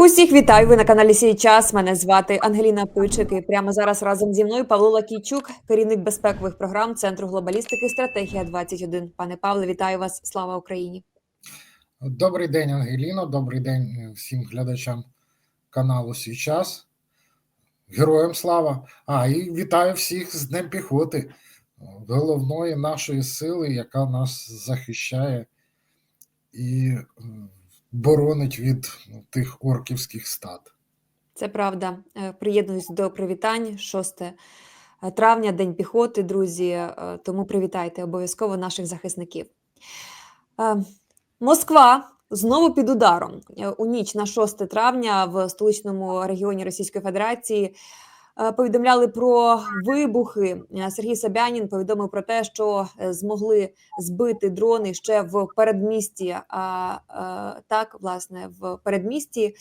Усіх вітаю. Ви на каналі Сій час. Мене звати Ангеліна Пичик. І прямо зараз разом зі мною Павло Лакійчук, керівник безпекових програм Центру глобалістики Стратегія 21 Пане Павле, вітаю вас. Слава Україні! Добрий день, Ангеліно. Добрий день е, всім глядачам каналу Свій час. Героям слава! А і вітаю всіх з Днем піхоти, головної нашої сили, яка нас захищає і боронить від ну, тих орківських стад. Це правда. Е, Приєднуюсь до привітань. 6 травня, День піхоти, друзі. Е, Тому привітайте обов'язково наших захисників. Е, Москва знову під ударом. Е, У ніч на 6 травня в столичному регіоні Російської Федерації е, повідомляли про вибухи. Е, Сергій Собянін повідомив про те, що е, змогли збити дрони ще в передмісті. А е, так, власне, в передмісті.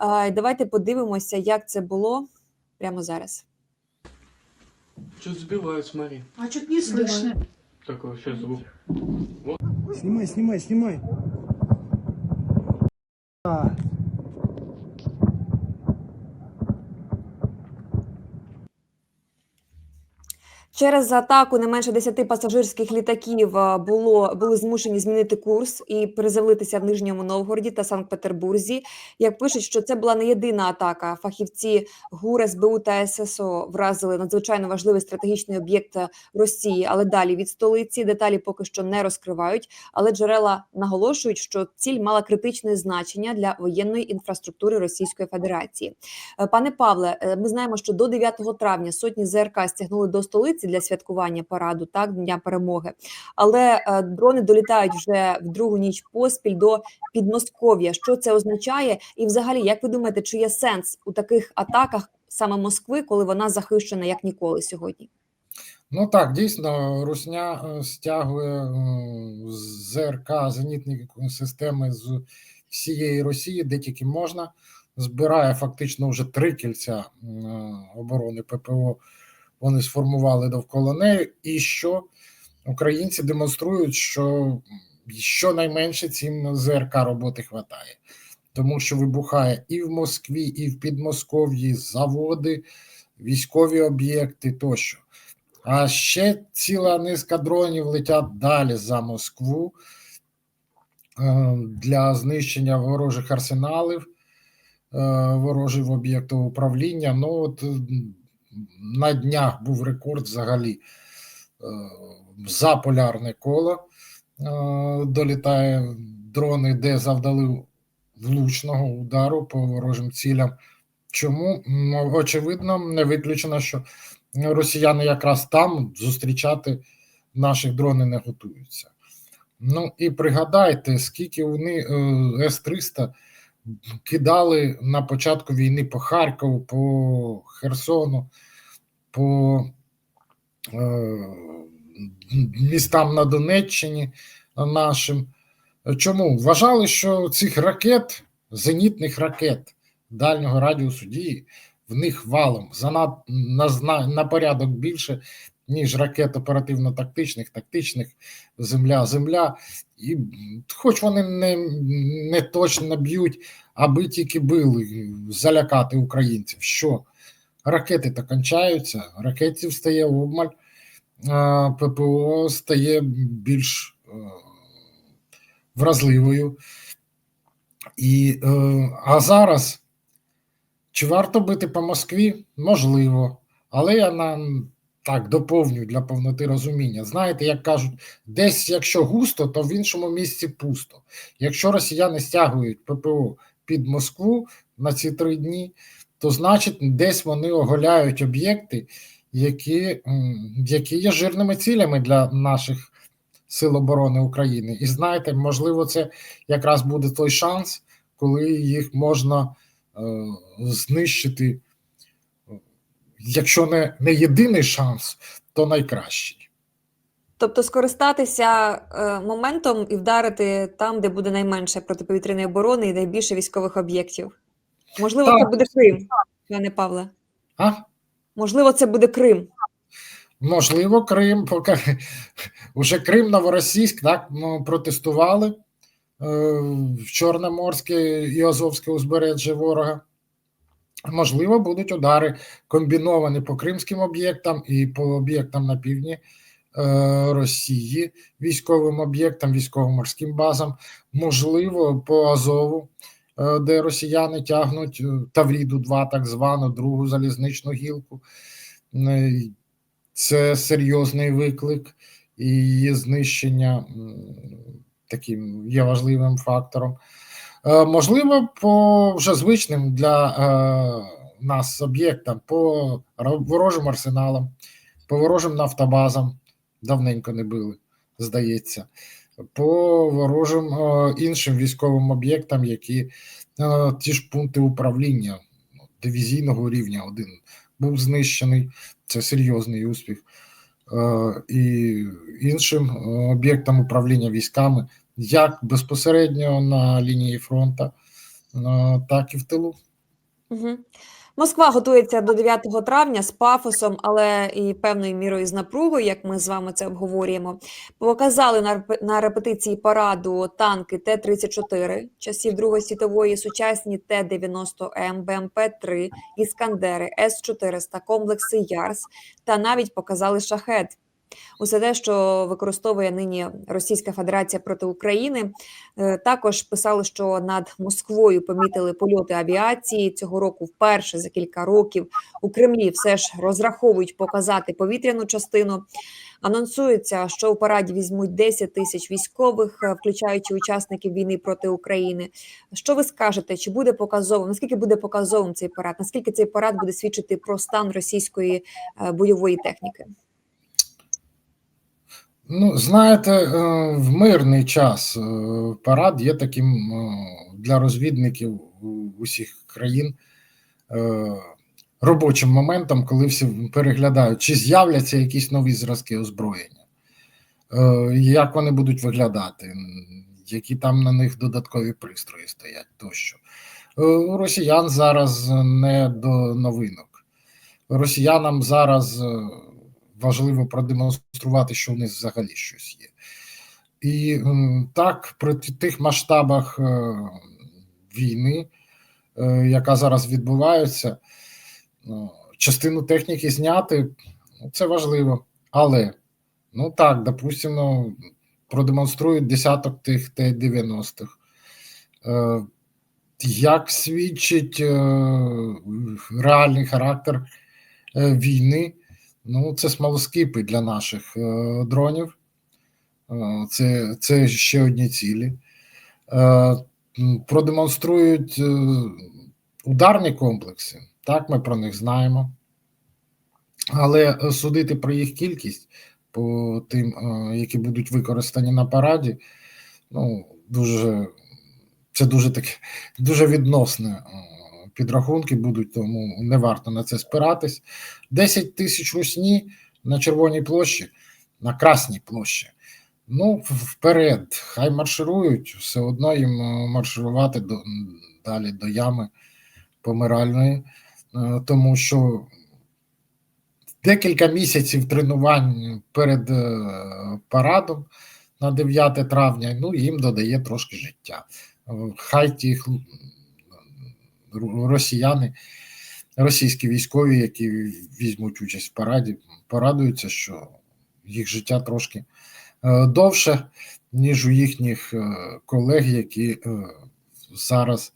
Е, Давайте подивимося, як це було прямо зараз. Что-то сбивают, смотри. А что-то не слышно. Такой сейчас звук. Снимай, снимай, снимай. Через атаку не менше 10 пасажирських літаків е, було були змушені змінити курс і перезавелитися в Нижньому Новгороді та Санкт-Петербурзі. Як пишуть, що це була не єдина атака. Фахівці ГУР, СБУ та ССО вразили надзвичайно важливий стратегічний об'єкт Росії, але далі від столиці деталі поки що не розкривають. Але джерела наголошують, що ціль мала критичне значення для воєнної інфраструктури Російської Федерації. Е, Пане Павле, е, ми знаємо, що до 9 травня сотні ЗРК стягнули до столиці для святкування параду, так дня перемоги. Але е, дрони долітають вже в другу ніч поспіль до Підмосков'я. Що це означає? І, взагалі, як ви думаєте, чи є сенс у таких атаках саме Москви, коли вона захищена як ніколи сьогодні? Ну так, дійсно, Русня е, стягує з ЗРК зенітні системи з всієї Росії, де тільки можна. Збирає фактично вже три кільця е, оборони ППО. Вони сформували довкола неї, і що українці демонструють, що щонайменше цим ЗРК роботи хватає, тому що вибухає і в Москві, і в Підмосков'ї заводи, військові об'єкти тощо. А ще ціла низка дронів летять далі за Москву е, для знищення ворожих арсеналів, е, ворожих об'єктів управління. Ну от на днях був рекорд взагалі е, за полярне коло. е, Долітає дрони, де завдали влучного удару по ворожим цілям. Чому? Очевидно, не виключено, що росіяни якраз там зустрічати наших дрони не готуються. Ну і пригадайте, скільки вони е, С-300 кидали на початку війни по Харкову, по Херсону, по е, містам на Донеччині нашим. Чому? Вважали, що цих ракет, зенітних ракет дальнього радіусу дії, в них валом занад, на, зна- на порядок більше, ніж ракет оперативно-тактичних, тактичних земля-земля. І хоч вони не, не точно б'ють, аби тільки били, залякати українців. Що? Ракети то кончаються, ракетів стає обмаль, а ППО стає більш е, вразливою. І, е, а зараз чи варто бити по Москві? Можливо. Але я на так доповню для повноти розуміння. Знаєте, як кажуть, десь якщо густо, то в іншому місці пусто. Якщо росіяни стягують ППО під Москву на ці три дні, то значить десь вони оголяють об'єкти, які, які є жирними цілями для наших сил оборони України. І знаєте, можливо, це якраз буде той шанс, коли їх можна е, знищити, якщо не, не єдиний шанс, то найкращий. Тобто скористатися е, моментом і вдарити там, де буде найменше протиповітряної оборони і найбільше військових об'єктів. Можливо, Так. це буде Крим, пане Павле. А? Можливо, це буде Крим. Можливо, Крим, поки уже Крим, Новоросійськ, так ну, протестували в Чорноморське і Азовське узбережжя ворога. Можливо, будуть удари комбіновані по кримським об'єктам і по об'єктам на півдні е, Росії, військовим об'єктам, військово-морським базам, можливо, по Азову, е, де росіяни тягнуть е, Тавріду 2 так звану другу залізничну гілку. Це серйозний виклик, і її знищення таким є важливим фактором. Е, Можливо, по вже звичним для е, нас об'єктам, по ворожим арсеналам, по ворожим нафтобазам давненько не били, здається, по ворожим е, іншим військовим об'єктам, які ті ж пункти управління ну, дивізійного рівня один був знищений. Це серйозний успіх. І іншим об'єктам управління військами як безпосередньо на лінії фронту, е, так і в тилу. Угу. Москва готується до 9 травня з пафосом, але і певною мірою з напругою, як ми з вами це обговорюємо. Показали на репетиції параду танки Т-34 часів Другої світової, сучасні Т-90М, БМП-3, Іскандери, С-400, комплекси Ярс та навіть показали шахет. Усе те, що використовує нині Російська Федерація проти України. Е, Також писали, що над Москвою помітили польоти авіації цього року. Вперше за кілька років у Кремлі все ж розраховують показати повітряну частину. Анонсується, що у параді візьмуть 10 тисяч військових, е, включаючи учасників війни проти України. Що ви скажете? Чи буде показовим? Наскільки буде показовим цей парад? Наскільки цей парад буде свідчити про стан російської е, бойової техніки? Ну, знаєте, е, в мирний час е, парад є таким е, для розвідників усіх країн робочим моментом, коли всі переглядають, чи з'являться якісь нові зразки озброєння, як вони будуть виглядати, які там на них додаткові пристрої стоять тощо. У росіян зараз не до новинок. Росіянам зараз важливо продемонструвати, що в них взагалі щось є. І так, при тих масштабах е, війни, е, яка зараз відбувається, ну, частину техніки зняти ну, це важливо. Але, ну так, допустимо, продемонструють десяток тих Т-90-х. Е, Як свідчить реальний характер війни, Ну, це смолоскипи для наших е, дронів. Е, це, це ще одні цілі. Е, продемонструють е, ударні комплекси. Так, ми про них знаємо. Але судити про їх кількість по тим, е, які будуть використані на параді, ну, дуже, це дуже таке, дуже відносне е, підрахунки будуть, тому не варто на це спиратись. 10 тисяч русні на Червоній площі, на Красній площі. Ну, вперед, хай марширують, все одно їм е, марширувати до, далі до ями помиральної, е, тому що декілька місяців тренувань перед е, парадом на 9 травня, ну, їм додає трошки життя. Хай ру- росіяни, російські військові, які візьмуть участь в параді, порадуються, що їх життя трошки е, довше, ніж у їхніх е, колег, які е, зараз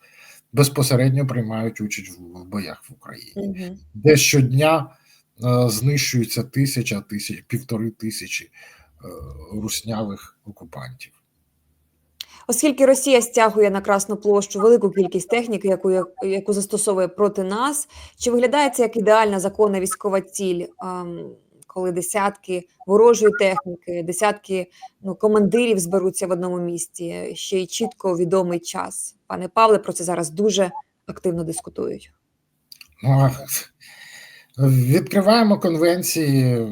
безпосередньо приймають участь в, боях в Україні, Угу. де щодня знищується тисяча, тисяч, півтори тисячі руснявих окупантів. Оскільки Росія стягує на Красну площу велику кількість техніки, яку, яку застосовує проти нас, чи виглядає це як ідеальна законна військова ціль, ем, коли десятки ворожої техніки, десятки ну, командирів зберуться в одному місці, ще й чітко відомий час? Пане Павле, про це зараз дуже активно дискутують. Ну, Відкриваємо конвенції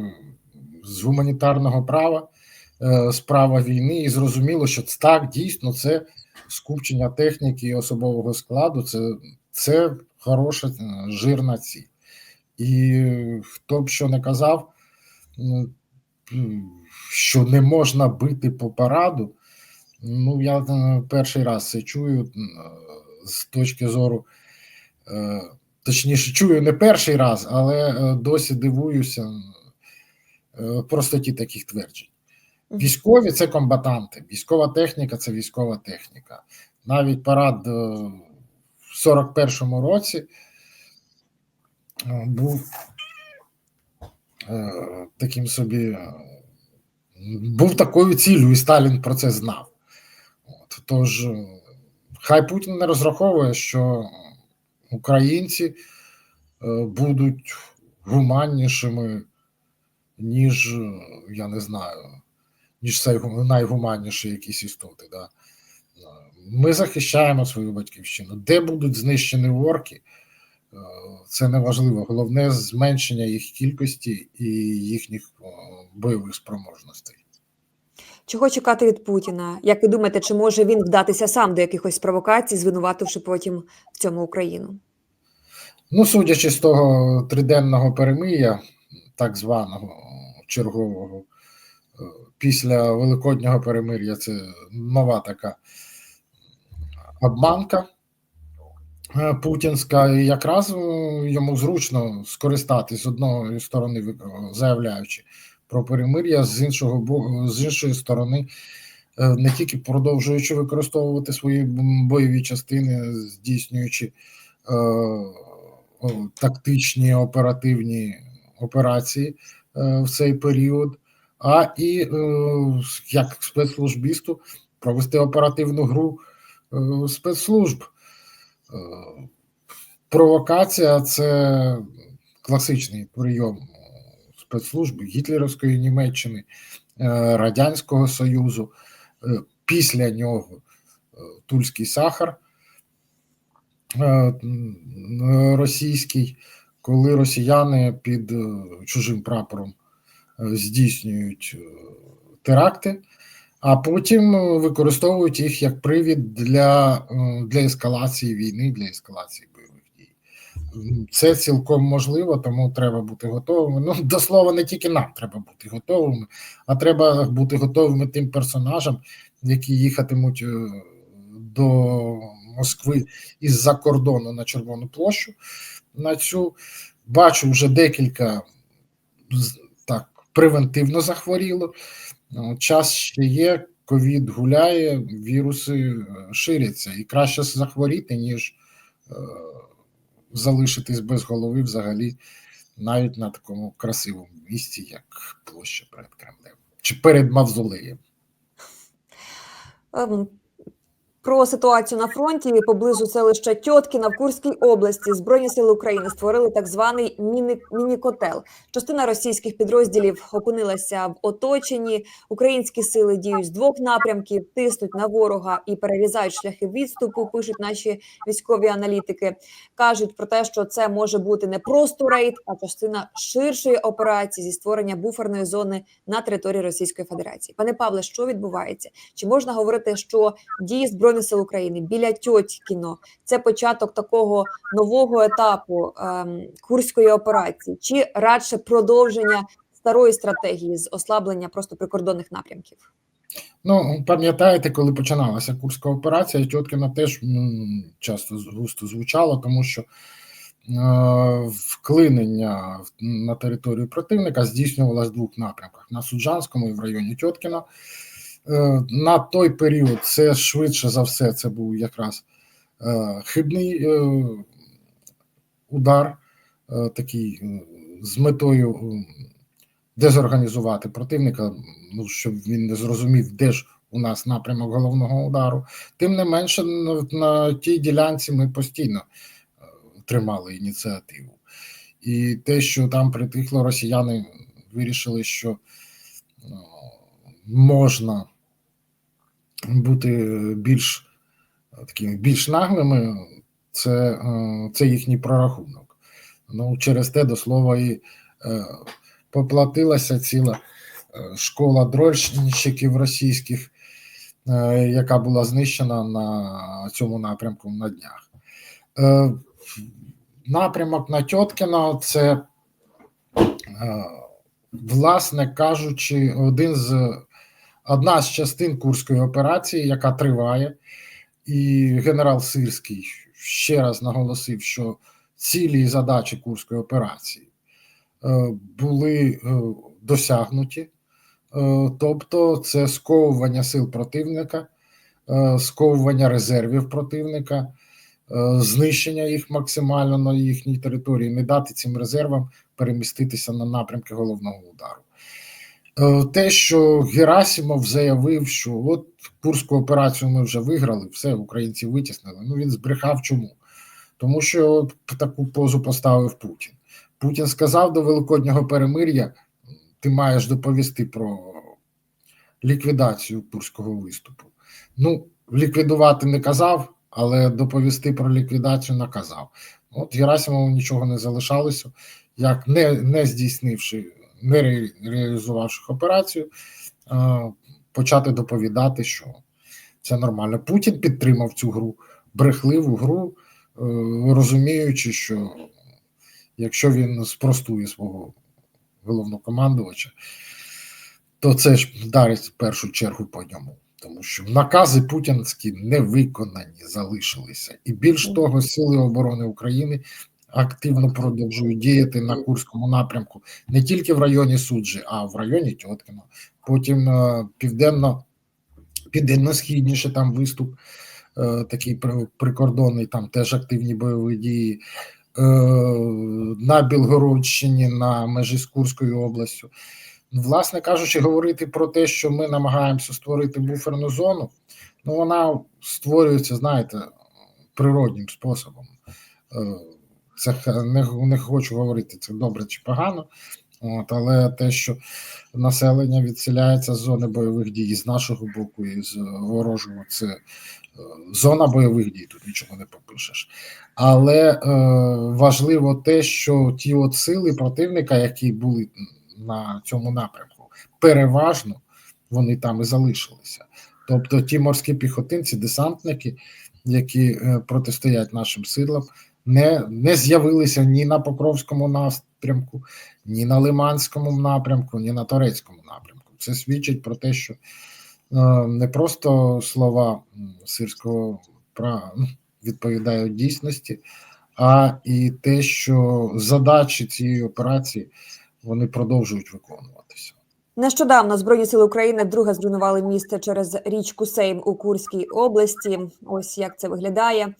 з гуманітарного права, е, з права війни, і зрозуміло, що так дійсно це скупчення техніки і особового складу, це, це хороша е, жирна ціль. І хто б що не казав, що не можна бити по параду, Ну, я е, перший раз це чую з точки зору, точніше, чую не перший раз, але досі дивуюся простоті таких тверджень. Військові це комбатанти, військова техніка це військова техніка. Навіть парад е, в 41-му році е, був е, таким собі, був такою ціллю, і Сталін про це знав. От, тож, хай Путін не розраховує, що українці будуть гуманнішими, ніж, я не знаю, ніж цей гу- найгуманніші якісь істоти. Да? Е, Ми захищаємо свою батьківщину. Де будуть знищені орки, е, це не важливо. Головне зменшення їх кількості і їхніх е, бойових спроможностей. Чого чекати від Путіна? Як ви думаєте, чи може він вдатися сам до якихось провокацій, звинувативши потім в цьому Україну? Ну, судячи з того триденного перемир'я, так званого чергового, після Великоднього перемир'я, це нова така обманка е, путінська, і якраз е, йому зручно скористатись з одної сторони, заявляючи про перемир'я, з іншого з іншої сторони. е, Не тільки продовжуючи використовувати свої бойові частини, здійснюючи е, тактичні оперативні операції е, в цей період, а і е, як спецслужбісту провести оперативну гру е, спецслужб. Е, Провокація це класичний прийом спецслужб Гітлерівської Німеччини, Радянського Союзу. Після нього Тульський сахар російський, коли росіяни під чужим прапором здійснюють е, теракти, а потім е, використовують їх як привід для, е, для ескалації війни, для ескалації бойових дій. Це цілком можливо, тому треба бути готовими. Ну, до слова, не тільки нам треба бути готовими, а треба бути готовими тим персонажам, які їхатимуть е, до Москви із-за кордону на Червону площу. На цю бачу вже декілька превентивно захворіло. Ну, Час ще є, ковід гуляє, віруси е, ширяться, і краще захворіти, ніж е, залишитись без голови взагалі, навіть на такому красивому місці, як площа перед Кремлем чи перед Мавзолеєм. Про ситуацію на фронті поблизу селища Тьоткіна в Курській області Збройні сили України створили так званий міні- міні-котел. Частина російських підрозділів опинилася в оточенні. Українські сили діють з двох напрямків, тиснуть на ворога і перерізають шляхи відступу. Пишуть наші військові аналітики. кажуть про те, що це може бути не просто рейд, а частина ширшої операції зі створення буферної зони на території Російської Федерації. Пане Павле, що відбувається? Чи можна говорити, що дії збройних сил України біля Тьотькіно це початок такого нового етапу ем, курської операції, чи радше продовження старої стратегії з ослаблення просто прикордонних напрямків? Ну, пам'ятаєте, коли починалася Курська операція, Тьоткіна теж м, часто густо звучало, тому що е, вклинення на територію противника здійснювалося в двох напрямках: на Суджанському і в районі Тьоткіна. Е, на той період це швидше за все це був якраз е, хибний е, удар, такий з метою дезорганізувати противника, ну щоб він не зрозумів, де ж у нас напрямок головного удару. Тим не менше, на, тій ділянці ми постійно тримали ініціативу. І те, що там притихло, росіяни вирішили, що е, можна бути більш е, такими більш наглими, це, е, це їхній прорахунок. Ну, через те, до слова, і е, поплатилася ціла школа дрольщиків російських, яка була знищена на цьому напрямку на днях. Напрямок на Тьоткіна це, власне кажучи, один з одна з частин Курської операції, яка триває, і генерал Сирський ще раз наголосив, що цілі і задачі Курської операції е, були е, досягнуті, Е, тобто це сковування сил противника, сковування резервів противника, знищення їх максимально на їхній території, не дати цим резервам переміститися на напрямки головного удару. Е, Те, що Герасимов заявив, що от Курську операцію ми вже виграли, все, українці витіснили. Ну він збрехав чому? Тому що таку позу поставив Путін. Путін сказав до Великоднього перемир'я: ти маєш доповісти про ліквідацію Курського виступу. Ну, ліквідувати не казав, але доповісти про ліквідацію наказав. От Герасимову нічого не залишалося, як не, не здійснивши, не ре, реалізувавши операцію, почати доповідати, що це нормально. Путін підтримав цю гру, брехливу гру, е, розуміючи, що якщо він спростує свого головнокомандувача, то це ж вдарить в першу чергу по ньому. Тому що накази путінські не виконані залишилися, і більш того, сили оборони України активно продовжують діяти на Курському напрямку не тільки в районі Суджі, а в районі Тьоткіно. Потім е, південно, південно-східніше там виступ е, такий прикордонний, там теж активні бойові дії. Е, на Білгородщині, на межі з Курською областю. Власне кажучи, говорити про те, що ми намагаємося створити буферну зону, ну вона створюється, знаєте, природнім способом. Це не, не хочу говорити, це добре чи погано. От, але те, що населення відселяється з зони бойових дій з нашого боку і з ворожого, це е, зона бойових дій, тут нічого не попишеш. Але е, важливо те, що ті от сили противника, які були на цьому напрямку, переважно вони там і залишилися. Тобто ті морські піхотинці, десантники, які е, протистоять нашим силам, не, не з'явилися ні на Покровському напрямку, ні на Лиманському напрямку, ні на Торецькому напрямку. Це свідчить про те, що е, не просто слова сирського пра ну, відповідають дійсності, а і те, що задачі цієї операції вони продовжують виконуватися. Нещодавно Збройні сили України вдруге зруйнували місце через річку Сейм у Курській області. Ось як це виглядає.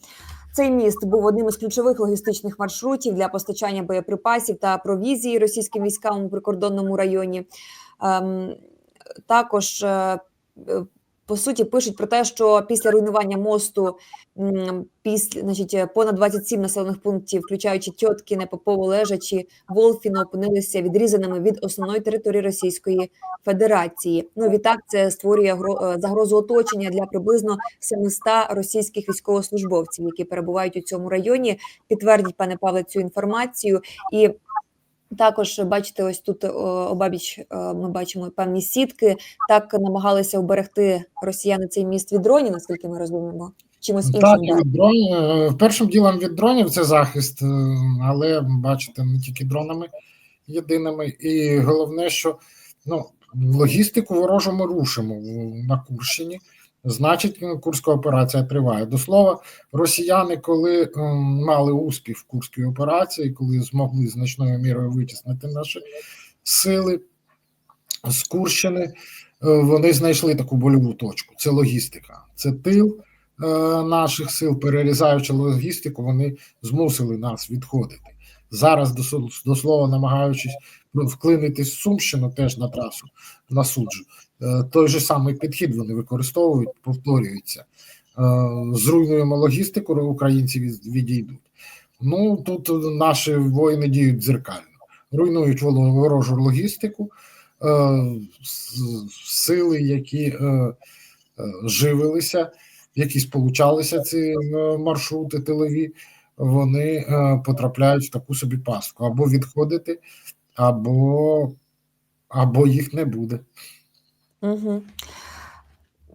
Цей міст був одним із ключових логістичних маршрутів для постачання боєприпасів та провізії російським військам у прикордонному районі. Ем, також е, е, по суті пишуть про те, що після руйнування мосту після значить е, понад 27 населених пунктів, включаючи Тьоткіне, Попово, Лежачі, Волфіно, опинилися відрізаними від основної території Російської Федерації. Ну відтак це створює е, загрозу оточення для приблизно 700 російських військовослужбовців, які перебувають у цьому районі. Підтвердіть, пане Павле, цю інформацію і. Також бачите, ось тут обабіч е, ми бачимо певні сітки. Так намагалися уберегти росіяни цей міст від дронів, наскільки ми розуміємо. Чимось іншим Так, від дронів, е, першим ділом від дронів це захист, е, але бачите, не тільки дронами єдиними. І головне, що ну, логістику ворожу ми рушимо на Курщині. Значить, курська операція триває. До слова, росіяни, коли ем, мали успіх в курській операції, коли змогли значною мірою витіснити наші сили з Курщини, е, вони знайшли таку больову точку. Це логістика, це тил е, наших сил, перерізаючи логістику, вони змусили нас відходити. Зараз до, слова, намагаючись ну, вклинити Сумщину теж на трасу на суджу. Е, Той же самий підхід вони використовують, повторюється. Е, Зруйнуємо логістику, українці відійдуть. Ну тут наші воїни діють дзеркально, руйнують ворожу логістику, е, сили, які живилися, які сполучалися ці маршрути тилові, вони потрапляють в таку собі пастку або відходити, або, або їх не буде. Угу.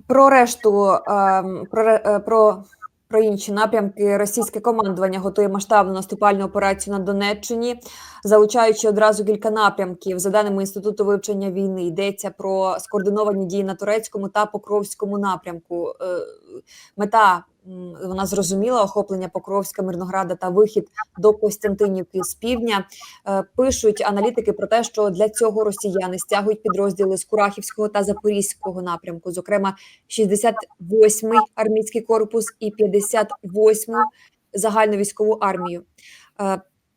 Про решту ем, про, е, про Про інші напрямки російське командування готує масштабну наступальну операцію на Донеччині, залучаючи одразу кілька напрямків. За даними інституту вивчення війни, йдеться про скоординовані дії на турецькому та покровському напрямку. Е, Мета вона зрозуміла охоплення Покровська, Мирнограда та вихід до Костянтинівки з півдня. Е, Пишуть аналітики про те, що для цього росіяни стягують підрозділи з Курахівського та Запорізького напрямку, зокрема 68-й армійський корпус і 58-му загальновійськову армію.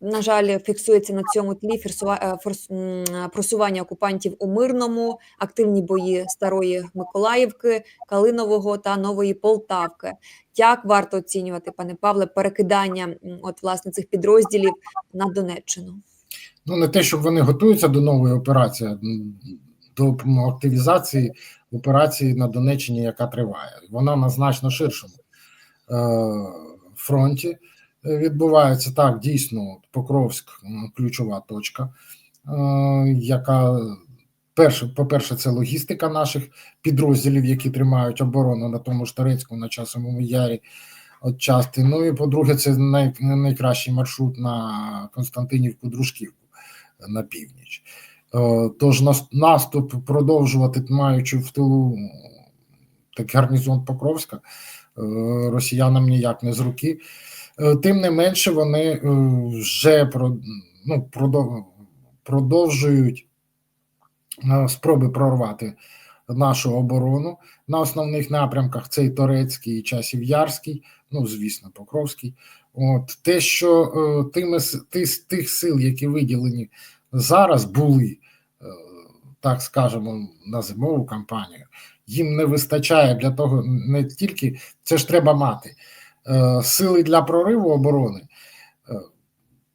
Е, На жаль, фіксується на цьому тлі е, форс- просування окупантів у мирному, активні бої старої Миколаївки, Калинового та Нової Полтавки. Як варто оцінювати, пане Павле, перекидання от власне цих підрозділів на Донеччину? Ну, не те, щоб вони готуються до нової операції, до активізації операції на Донеччині, яка триває. Вона на значно ширшому е, фронті е, відбувається. Так, дійсно, Покровськ ключова точка, е, яка перше, по-перше, це логістика наших підрозділів, які тримають оборону на тому ж Торецькому, на часовому ярі. От части. Ну і по-друге, це най, найкращий маршрут на Константинівку Дружківку на північ. Е, Тож наступ продовжувати, маючи в тилу такий гарнізон Покровська, е, росіянам ніяк не з руки. Е, Тим не менше, вони е, вже ну, продовжують е, спроби прорвати нашу оборону на основних напрямках: це і Торецький, і Часів Ярський, ну звісно, Покровський. От те, що тими тих сил, які виділені зараз, були, так скажемо, на зимову кампанію, їм не вистачає для того, не тільки це ж треба мати сили для прориву оборони. е,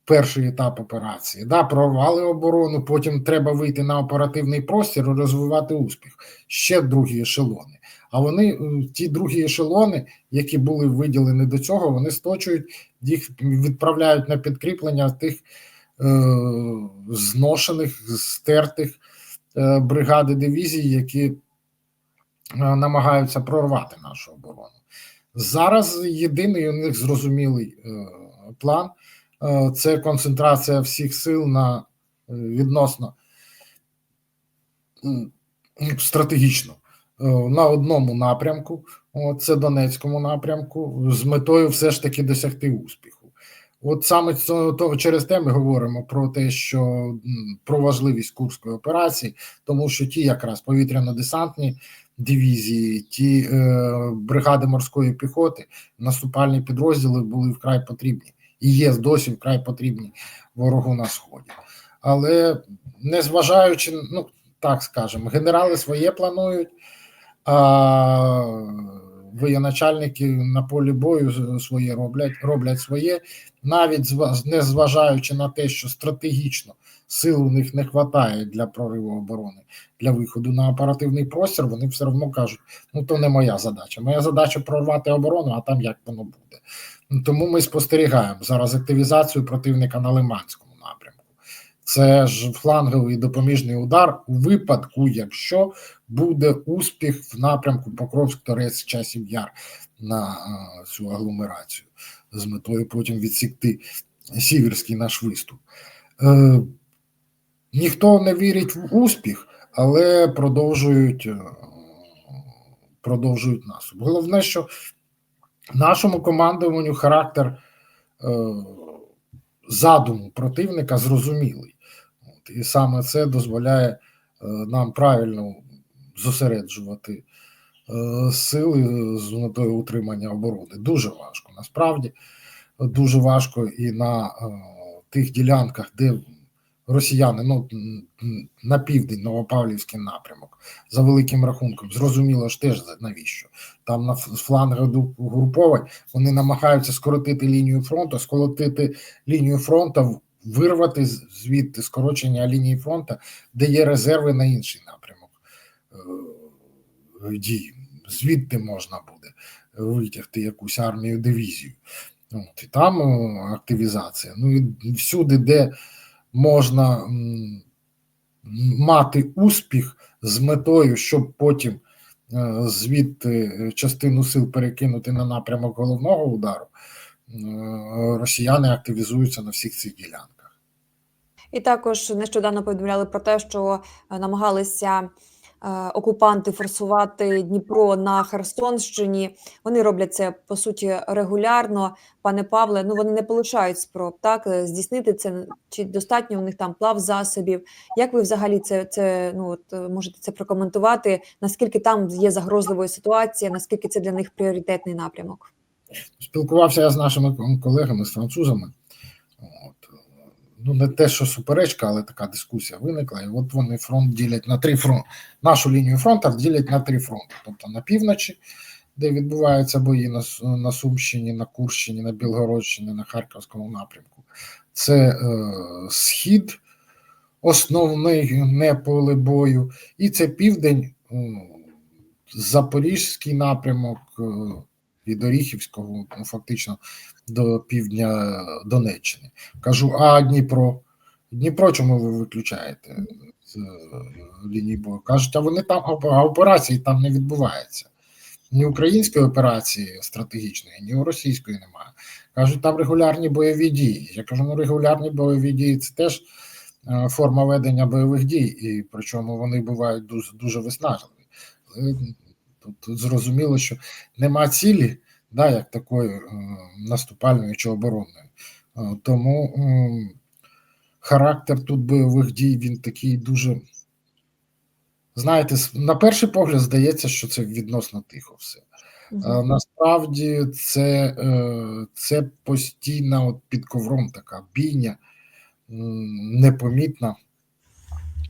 Перший етап операції, да, прорвали оборону, потім треба вийти на оперативний простір і розвивати успіх. Ще другі ешелони. А вони, е, ті другі ешелони, які були виділені до цього, вони сточують, їх відправляють на підкріплення тих е, зношених, стертих е, бригади дивізій, які е, намагаються прорвати нашу оборону. Зараз єдиний у них зрозумілий е, план е, це концентрація всіх сил на е, відносно стратегічно на одному напрямку, це Донецькому напрямку, з метою все ж таки досягти успіху. От саме того через те ми говоримо про те, що про важливість Курської операції, тому що ті якраз повітряно-десантні дивізії, ті е, бригади морської піхоти, наступальні підрозділи були вкрай потрібні і є досі вкрай потрібні ворогу на сході. Але незважаючи, ну так скажемо, генерали своє планують, а воєначальники на полі бою своє роблять, роблять своє, навіть не зважаючи на те, що стратегічно сил у них не вистачає для прориву оборони, для виходу на оперативний простір, вони все одно кажуть: ну то не моя задача. Моя задача прорвати оборону, а там як воно буде. Ну, Тому ми спостерігаємо зараз активізацію противника на Лиманському напрямку. Це ж фланговий допоміжний удар у випадку, якщо буде успіх в напрямку Покровськ, Торець, Часів Яр на цю агломерацію з метою потім відсікти сіверський наш виступ. Е, ніхто не вірить в успіх, але продовжують, е, продовжують наступ. Головне, що нашому командуванню характер е, задуму противника зрозумілий. І саме це дозволяє е, нам правильно зосереджувати е, сили з метою утримання оборони. Дуже важко, насправді дуже важко і на е, тих ділянках, де росіяни ну, на південь, Новопавлівський напрямок, за великим рахунком, зрозуміло ж теж навіщо. Там на ф- з флангах угруповань вони намагаються скоротити лінію фронту, скоротити лінію фронту, вирвати звідти скорочення лінії фронту, де є резерви на інший напрямок е, дій. Звідти можна буде витягти якусь армію дивізію. От, і там е, активізація. Ну і всюди, де можна мати успіх з метою, щоб потім е, звідти е, частину сил перекинути на напрямок головного удару, е, росіяни активізуються на всіх цих ділянках. І також нещодавно повідомляли про те, що е, намагалися е, окупанти форсувати Дніпро на Херсонщині. Вони роблять це по суті регулярно. Пане Павле, ну вони не полишають спроб так е, здійснити це. Чи достатньо у них там плав засобів? Як ви взагалі це, це ну от е, можете це прокоментувати? Наскільки там є загрозливою ситуація? Наскільки це для них пріоритетний напрямок? Спілкувався я з нашими колегами, з французами. Ну, не те, що суперечка, але така дискусія виникла. І от вони фронт ділять на три фронти. Нашу лінію фронту ділять на три фронти. Тобто на півночі, де відбуваються бої на, на Сумщині, на Курщині, на Білгородщині, на Харківському напрямку. Це е, схід, основний не поле бою, і це південь, м, Запорізький напрямок. е, від Оріхівського, ну, фактично до півдня Донеччини. Кажу, а Дніпро? Дніпро чому ви виключаєте з е, лінії бою? Кажуть, а вони там а операції там не відбувається. Ні української операції стратегічної, ні російської немає. Кажуть, там регулярні бойові дії. Я кажу, ну регулярні бойові дії це теж е, форма ведення бойових дій, і причому вони бувають дуже, дуже виснажливі. Тут, зрозуміло, що нема цілі, да, як такої е, наступальної чи оборонної. Е, тому м, характер тут бойових дій він такий дуже. Знаєте, на перший погляд здається, що це відносно тихо все. А насправді це, е, це постійна от під ковром така бійня, непомітна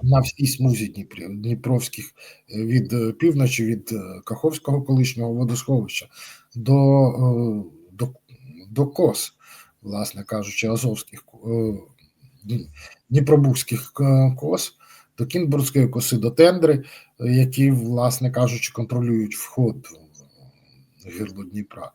на всій смузі Дніпровських е, від е, півночі, від е, Каховського колишнього водосховища до, до, до Кос, власне кажучи, Азовських Дніпробузьких кос, до Кінбурзької коси, до Тендри, які, власне кажучи, контролюють вход в гирло Дніпра.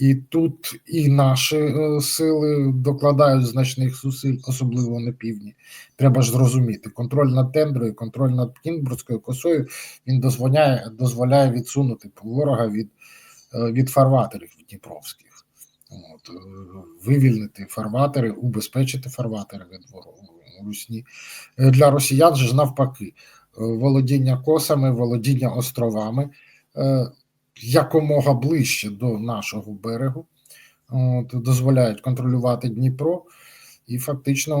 І тут і наші е, сили докладають значних зусиль, особливо на півдні. Треба ж зрозуміти, контроль над тендрою, контроль над Кінбурзькою косою він дозволяє, дозволяє відсунути ворога від, е, від фарватерів Дніпровських. От, е, вивільнити фарватери, убезпечити фарватери від русні. Для росіян ж навпаки, володіння косами, володіння островами якомога ближче до нашого берегу, от, дозволяють контролювати Дніпро і фактично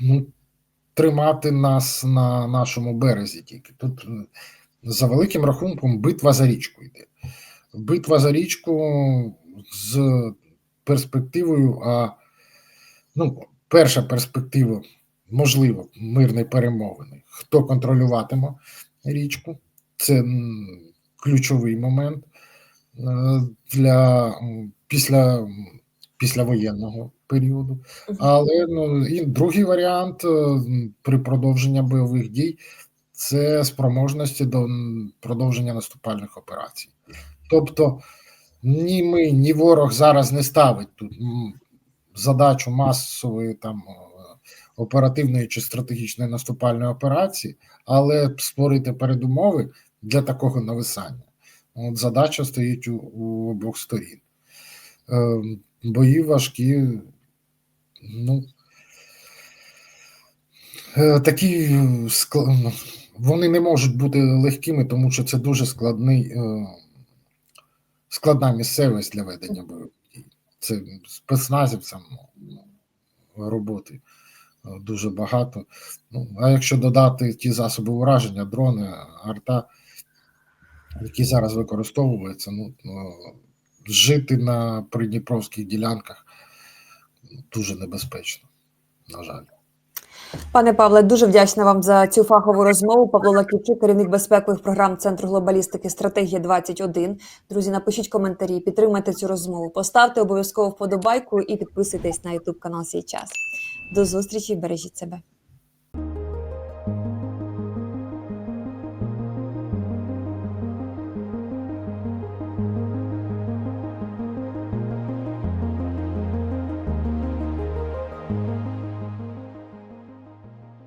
ну, тримати нас на нашому березі тільки. Тут за великим рахунком битва за річку йде. Битва за річку з перспективою, а ну, перша перспектива, можливо, мирної перемовини. Хто контролюватиме річку? Це ключовий момент е, для після, післявоєнного періоду. Але ну, і другий варіант е, при продовженні бойових дій це спроможності до продовження наступальних операцій. Тобто ні ми, ні ворог зараз не ставить тут задачу масової там е, оперативної чи стратегічної наступальної операції, але створити передумови для такого нависання. От задача стоїть у, у обох сторін. Е, бої важкі, ну е, такі е, ну, вони не можуть бути легкими, тому що це дуже складний, е, складна місцевість для ведення бойових. Це спецназівцям ну, роботи е, дуже багато. Ну, а якщо додати ті засоби ураження, дрони, арта, які зараз використовуються, ну, ну жити на придніпровських ділянках дуже небезпечно, на жаль. Пане Павле, дуже вдячна вам за цю фахову розмову. Павло Лаківчук, керівник безпекових програм Центру глобалістики Стратегія 21 Друзі, напишіть коментарі, підтримайте цю розмову. Поставте обов'язково вподобайку і підписуйтесь на YouTube канал «Сій час». До зустрічі, бережіть себе.